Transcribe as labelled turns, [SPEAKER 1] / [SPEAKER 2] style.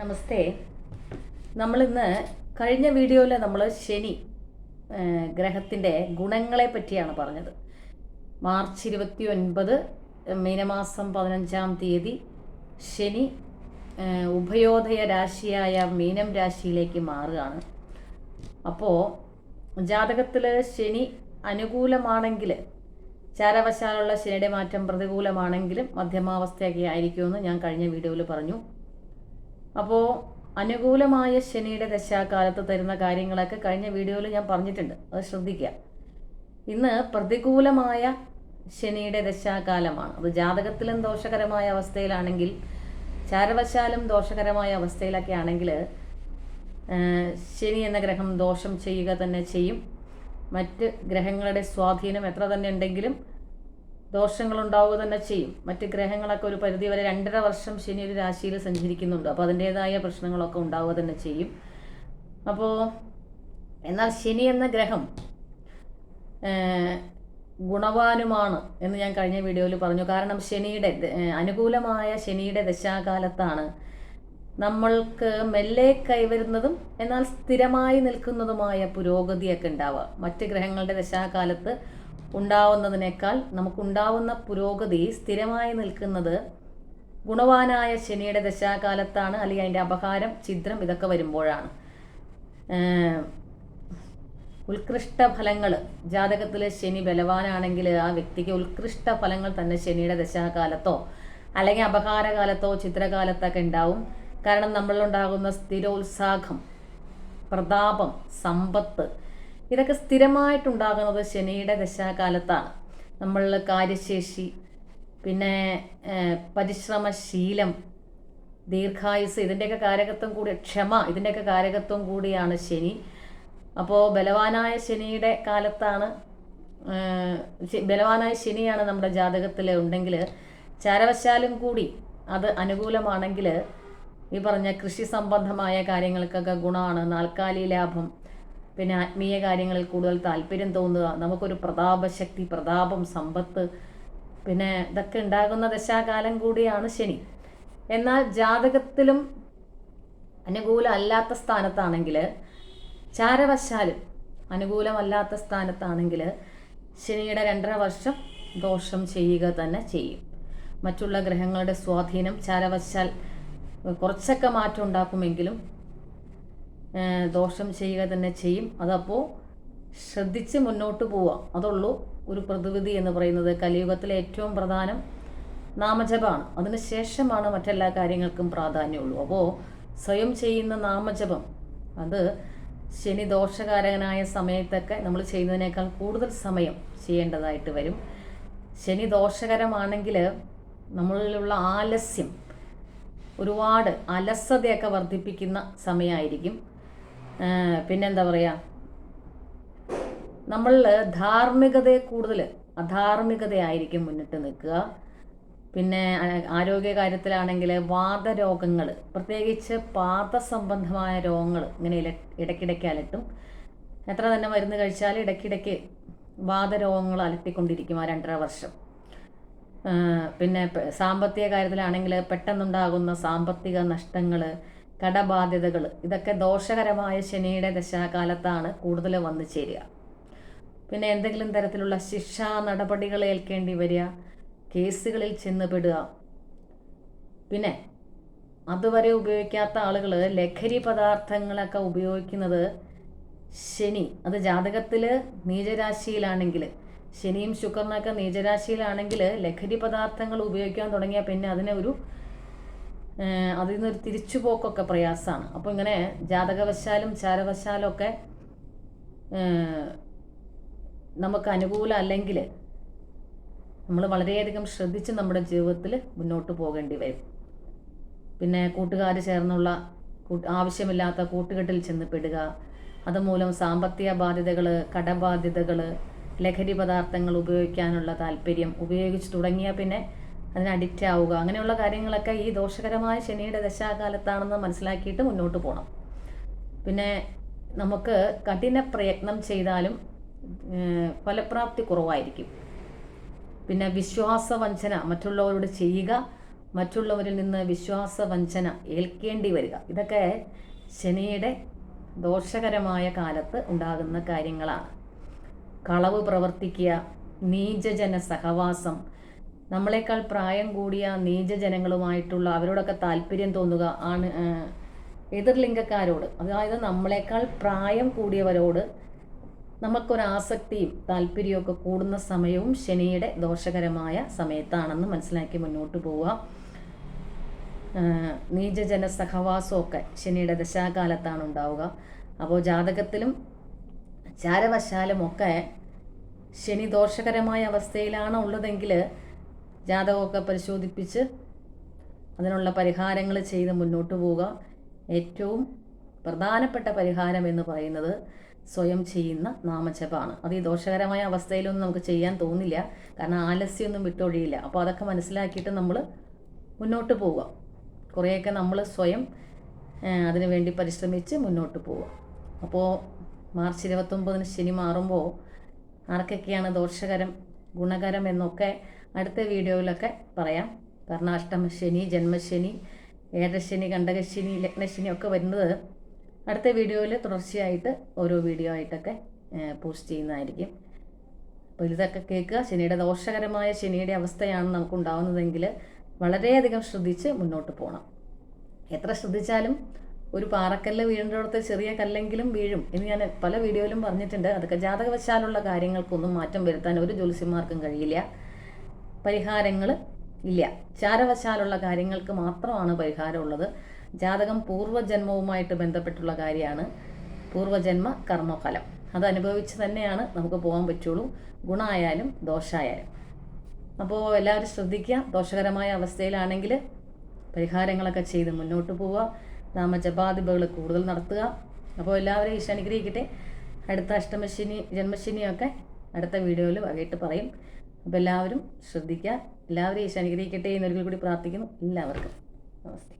[SPEAKER 1] നമസ്തേ. നമ്മളിന്ന് കഴിഞ്ഞ വീഡിയോയിൽ നമ്മൾ ശനി ഗ്രഹത്തിന്റെ ഗുണങ്ങളെ പറ്റിയാണ് പറഞ്ഞത്. മാർച്ച് ഇരുപത്തി ഒൻപത് മീനമാസം പതിനഞ്ചാം തീയതി ശനി ഉഭയോദയ രാശിയായ മീനം രാശിയിലേക്ക് മാറുകയാണ്. അപ്പോൾ ജാതകത്തിൽ ശനി അനുകൂലമാണെങ്കിൽ ചാരവശാലുള്ള ശനിയുടെ മാറ്റം പ്രതികൂലമാണെങ്കിലും മധ്യമാവസ്ഥയൊക്കെ ആയിരിക്കുമെന്ന് ഞാൻ കഴിഞ്ഞ വീഡിയോയിൽ പറഞ്ഞു. അപ്പോൾ അനുകൂലമായ ശനിയുടെ ദശാകാലത്ത് തരുന്ന കാര്യങ്ങളൊക്കെ കഴിഞ്ഞ വീഡിയോയിൽ ഞാൻ പറഞ്ഞിട്ടുണ്ട്. അത് ശ്രദ്ധിക്കുക. ഇന്ന് പ്രതികൂലമായ ശനിയുടെ ദശാകാലമാണ്. അത് ജാതകത്തിലും ദോഷകരമായ അവസ്ഥയിലാണെങ്കിൽ ചാരവശാലും ദോഷകരമായ അവസ്ഥയിലൊക്കെ ആണെങ്കിൽ ശനി എന്ന ഗ്രഹം ദോഷം ചെയ്യുക തന്നെ ചെയ്യും. മറ്റ് ഗ്രഹങ്ങളുടെ സ്വാധീനം എത്ര തന്നെ ഉണ്ടെങ്കിലും ദോഷങ്ങളുണ്ടാവുക തന്നെ ചെയ്യും. മറ്റ് ഗ്രഹങ്ങളൊക്കെ ഒരു പരിധി വരെ രണ്ടര വർഷം ശനി ഒരു രാശിയിൽ സഞ്ചരിക്കുന്നുണ്ട്. അപ്പോൾ അതിന്റേതായ പ്രശ്നങ്ങളൊക്കെ ഉണ്ടാവുക തന്നെ ചെയ്യും. അപ്പോൾ എന്നാൽ ശനി എന്ന ഗ്രഹം ഗുണവാനുമാണ് എന്ന് ഞാൻ കഴിഞ്ഞ വീഡിയോയിൽ പറഞ്ഞു. കാരണം ശനിയുടെ അനുകൂലമായ ശനിയുടെ ദശാകാലത്താണ് നമ്മൾക്ക് മെല്ലെ കൈവരുന്നതും എന്നാൽ സ്ഥിരമായി നിൽക്കുന്നതുമായ പുരോഗതിയൊക്കെ ഉണ്ടാവുക. മറ്റ് ഗ്രഹങ്ങളുടെ ദശാകാലത്ത് ഉണ്ടാവുന്നതിനേക്കാൾ നമുക്കുണ്ടാവുന്ന പുരോഗതി സ്ഥിരമായി നിൽക്കുന്നത് ഗുണവാനായ ശനിയുടെ ദശാകാലത്താണ് അല്ലെങ്കിൽ അതിന്റെ അപഹാരം ഛിദ്രം ഇതൊക്കെ വരുമ്പോഴാണ്. ഉത്കൃഷ്ട ഫലങ്ങൾ ജാതകത്തിൽ ശനി ബലവാനാണെങ്കിൽ ആ വ്യക്തിക്ക് ഉത്കൃഷ്ട ഫലങ്ങൾ തന്നെ ശനിയുടെ ദശാകാലത്തോ അല്ലെങ്കിൽ അപകാരകാലത്തോ ചിത്രകാലത്തൊക്കെ ഉണ്ടാവും. കാരണം നമ്മളിലുണ്ടാകുന്ന സ്ഥിരോത്സാഹം പ്രതാപം സമ്പത്ത് ഇതൊക്കെ സ്ഥിരമായിട്ടുണ്ടാകുന്നത് ശനിയുടെ ദശാകാലത്താണ്. നമ്മളുടെ കാര്യശേഷി പിന്നെ പരിശ്രമശീലം ദീർഘായുസ് ഇതിന്റെയൊക്കെ കാരകത്വം കൂടി ക്ഷമ ഇതിന്റെയൊക്കെ കാരകത്വം കൂടിയാണ് ശനി. അപ്പോൾ ബലവാനായ ശനിയുടെ കാലത്താണ് ബലവാനായ ശനിയാണ് നമ്മുടെ ജാതകത്തിൽ ഉണ്ടെങ്കിൽ ചാരവശാലും കൂടി അത് അനുകൂലമാണെങ്കിൽ ഈ പറഞ്ഞ കൃഷി സംബന്ധമായ കാര്യങ്ങൾക്കൊക്കെ ഗുണമാണ്. നാൽക്കാലി ലാഭം പിന്നെ ആത്മീയ കാര്യങ്ങളിൽ കൂടുതൽ താല്പര്യം തോന്നുക. നമുക്കൊരു പ്രതാപശക്തി പ്രതാപം സമ്പത്ത്. പിന്നെ ഇതൊക്കെ ഉണ്ടാകുന്ന ദശാകാലം കൂടിയാണ് ശനി. എന്നാൽ ജാതകത്തിലും അനുകൂല അല്ലാത്ത സ്ഥാനത്താണെങ്കിൽ ചാരവശാലും അനുകൂലമല്ലാത്ത സ്ഥാനത്താണെങ്കിൽ ശനിയുടെ രണ്ടര വർഷം ദോഷം ചെയ്യുക തന്നെ ചെയ്യും. മറ്റുള്ള ഗ്രഹങ്ങളുടെ സ്വാധീനം ചാരവശാൽ കുറച്ചൊക്കെ മാറ്റം ഉണ്ടാക്കുമെങ്കിലും ദോഷം ചെയ്യുക തന്നെ ചെയ്യും. അതപ്പോൾ ശ്രദ്ധിച്ച് മുന്നോട്ട് പോവുക. അതുള്ളൂ ഒരു പ്രതിവിധി എന്ന് പറയുന്നത്. കലിയുഗത്തിലെ ഏറ്റവും പ്രധാനം നാമജപമാണ്. അതിന് ശേഷമാണ് മറ്റെല്ലാ കാര്യങ്ങൾക്കും പ്രാധാന്യമുള്ളൂ. അപ്പോൾ സ്വയം ചെയ്യുന്ന നാമജപം അത് ശനി ദോഷകാരകനായ സമയത്തൊക്കെ നമ്മൾ ചെയ്യുന്നതിനേക്കാൾ കൂടുതൽ സമയം ചെയ്യേണ്ടതായിട്ട് വരും. ശനി ദോഷകരമാണെങ്കിൽ നമ്മളിലുള്ള ആലസ്യം ഒരുപാട് അലസതയൊക്കെ വർദ്ധിപ്പിക്കുന്ന സമയമായിരിക്കും. പിന്നെന്താ പറയുക നമ്മൾ ധാർമ്മികതയെ കൂടുതൽ അധാർമികതയായിരിക്കും മുന്നിട്ട് നിൽക്കുക. പിന്നെ ആരോഗ്യ കാര്യത്തിലാണെങ്കിൽ വാദരോഗങ്ങൾ പ്രത്യേകിച്ച് പാദസംബന്ധമായ രോഗങ്ങൾ ഇങ്ങനെ ഇടയ്ക്കിടയ്ക്ക് അലട്ടും എത്ര തന്നെ മരുന്ന് കഴിച്ചാൽ ഇടയ്ക്കിടയ്ക്ക് വാദരോഗങ്ങൾ അലട്ടിക്കൊണ്ടിരിക്കും ആ രണ്ടര വർഷം. പിന്നെ സാമ്പത്തിക കാര്യത്തിലാണെങ്കിൽ പെട്ടെന്നുണ്ടാകുന്ന സാമ്പത്തിക നഷ്ടങ്ങൾ കടബാധ്യതകൾ ഇതൊക്കെ ദോഷകരമായ ശനിയുടെ ദശാകാലത്താണ് കൂടുതൽ വന്നു ചേരുക. പിന്നെ എന്തെങ്കിലും തരത്തിലുള്ള ശിക്ഷാ നടപടികൾ ഏൽക്കേണ്ടി വരിക കേസുകളിൽ ചെന്ന് പെടുക. പിന്നെ അതുവരെ ഉപയോഗിക്കാത്ത ആളുകൾ ലഹരി പദാർത്ഥങ്ങളൊക്കെ ഉപയോഗിക്കുന്നത് ശനി അത് ജാതകത്തിൽ നീചരാശിയിലാണെങ്കിൽ ശനിയും ശുക്രനൊക്കെ നീചരാശിയിലാണെങ്കിൽ ലഹരി പദാർത്ഥങ്ങൾ ഉപയോഗിക്കാൻ തുടങ്ങിയാൽ പിന്നെ അതിനെ ഒരു അതിൽ നിന്നൊരു തിരിച്ചുപോക്കൊക്കെ പ്രയാസമാണ്. അപ്പോൾ ഇങ്ങനെ ജാതകവശാലും ചാരവശാലും ഒക്കെ നമുക്ക് അനുകൂലം അല്ലെങ്കിൽ നമ്മൾ വളരെയധികം ശ്രദ്ധിച്ച് നമ്മുടെ ജീവിതത്തിൽ മുന്നോട്ട് പോകേണ്ടി വരും. പിന്നെ കൂട്ടുകാർ ചേർന്നുള്ള ആവശ്യമില്ലാത്ത കൂട്ടുകെട്ടിൽ ചെന്ന് പെടുക അതുമൂലം സാമ്പത്തിക ബാധ്യതകൾ കടബാധ്യതകൾ ലഹരി പദാർത്ഥങ്ങൾ ഉപയോഗിക്കാനുള്ള താല്പര്യം ഉപയോഗിച്ച് തുടങ്ങിയാൽ പിന്നെ അതിന് അഡിക്റ്റ് ആവുക. അങ്ങനെയുള്ള കാര്യങ്ങളൊക്കെ ഈ ദോഷകരമായ ശനിയുടെ ദശാകാലത്താണെന്ന് മനസ്സിലാക്കിയിട്ട് മുന്നോട്ട് പോകണം പിന്നെ നമുക്ക് കഠിന പ്രയത്നം ചെയ്താലും ഫലപ്രാപ്തി കുറവായിരിക്കും. പിന്നെ വിശ്വാസവഞ്ചന മറ്റുള്ളവരോട് ചെയ്യുക മറ്റുള്ളവരിൽ നിന്ന് വിശ്വാസവഞ്ചന ഏൽക്കേണ്ടി വരിക. ഇതൊക്കെ ശനിയുടെ ദോഷകരമായ കാലത്ത് ഉണ്ടാകുന്ന കാര്യങ്ങളാണ്. കളവ് പ്രവർത്തിക്കുക നീചജന സഹവാസം നമ്മളെക്കാൾ പ്രായം കൂടിയ നീചജനങ്ങളുമായിട്ടുള്ള അവരോടൊക്കെ താല്പര്യം തോന്നുക ആണ് എതിർലിംഗക്കാരോട്. അതായത് നമ്മളെക്കാൾ പ്രായം കൂടിയവരോട് നമുക്കൊരാസക്തിയും താല്പര്യമൊക്കെ കൂടുന്ന സമയവും ശനിയുടെ ദോഷകരമായ സമയത്താണെന്ന് മനസ്സിലാക്കി മുന്നോട്ട് പോവുക. നീചജന സഹവാസമൊക്കെ ശനിയുടെ ദശാകാലത്താണ് ഉണ്ടാവുക. അപ്പോൾ ജാതകത്തിലും ചാരവശാലുമൊക്കെ ശനി ദോഷകരമായ അവസ്ഥയിലാണ് ഉള്ളതെങ്കിൽ ജാതകമൊക്കെ പരിശോധിപ്പിച്ച് അതിനുള്ള പരിഹാരങ്ങൾ ചെയ്ത് മുന്നോട്ട് പോവുക. ഏറ്റവും പ്രധാനപ്പെട്ട പരിഹാരം എന്ന് പറയുന്നത് സ്വയം ചെയ്യുന്ന നാമജപമാണ്. അത് ഈ ദോഷകരമായ അവസ്ഥയിലൊന്നും നമുക്ക് ചെയ്യാൻ തോന്നില്ല. കാരണം ആലസ്യമൊന്നും വിട്ടൊഴിയില്ല. അപ്പോൾ അതൊക്കെ മനസ്സിലാക്കിയിട്ട് നമ്മൾ മുന്നോട്ട് പോവുക. കുറേയൊക്കെ നമ്മൾ സ്വയം അതിനു വേണ്ടി പരിശ്രമിച്ച് മുന്നോട്ട് പോവുക. അപ്പോൾ മാർച്ച് ഇരുപത്തൊമ്പതിന് ശനി മാറുമ്പോൾ ആർക്കൊക്കെയാണ് ദോഷകരം ഗുണകരം എന്നൊക്കെ അടുത്ത വീഡിയോയിലൊക്കെ പറയാം. കാരണം അഷ്ടമശനി ജന്മശനി ഏഴശനി കണ്ടകശനി ലഗ്നശനി ഒക്കെ വരുന്നത് അടുത്ത വീഡിയോയിൽ തുടർച്ചയായിട്ട് ഓരോ വീഡിയോ ആയിട്ടൊക്കെ പോസ്റ്റ് ചെയ്യുന്നതായിരിക്കും. അപ്പോൾ ഇതൊക്കെ കേൾക്കുക. ശനിയുടെ ദോഷകരമായ ശനിയുടെ അവസ്ഥയാണ് നമുക്ക് ഉണ്ടാകുന്നതെങ്കിൽ വളരെയധികം ശ്രദ്ധിച്ച് മുന്നോട്ട് പോകണം എത്ര ശ്രദ്ധിച്ചാലും ഒരു പാറക്കല്ല് വീഴുന്നിടത്ത് ചെറിയ കല്ലെങ്കിലും വീഴും എന്ന് ഞാൻ പല വീഡിയോയിലും പറഞ്ഞിട്ടുണ്ട്. അതൊക്കെ ജാതകവശാലുള്ള കാര്യങ്ങൾക്കൊന്നും മാറ്റം വരുത്താൻ ഒരു ജ്യോത്സ്യന്മാർക്കും കഴിയില്ല. പരിഹാരങ്ങൾ ഇല്ല. ചാരവശാലുള്ള കാര്യങ്ങൾക്ക് മാത്രമാണ് പരിഹാരമുള്ളത്. ജാതകം പൂർവജന്മവുമായിട്ട് ബന്ധപ്പെട്ടുള്ള കാര്യമാണ്. പൂർവജന്മ കർമ്മഫലം. അത് അനുഭവിച്ച് തന്നെയാണ് നമുക്ക് പോകാൻ പറ്റുള്ളൂ. ഗുണമായാലും ദോഷമായാലും അപ്പോൾ എല്ലാവരും ശ്രദ്ധിക്കുക. ദോഷകരമായ അവസ്ഥയിലാണെങ്കിൽ പരിഹാരങ്ങളൊക്കെ ചെയ്ത് മുന്നോട്ട് പോവുക. നാമജപാദിപകൾ കൂടുതൽ നടത്തുക. അപ്പോൾ എല്ലാവരെയും ഈശോ അനുഗ്രഹിക്കട്ടെ. അടുത്ത അഷ്ടമശനി ജന്മശനിയൊക്കെ അടുത്ത വീഡിയോയിൽ വകയിട്ട് പറയും. അപ്പോൾ എല്ലാവരും ശ്രദ്ധിക്കുക. എല്ലാവരെയും ഈശോ അനുഗ്രഹിക്കട്ടെ എന്നൊരിക്കൽ കൂടി പ്രാർത്ഥിക്കുന്നു. എല്ലാവർക്കും നമസ്തേ.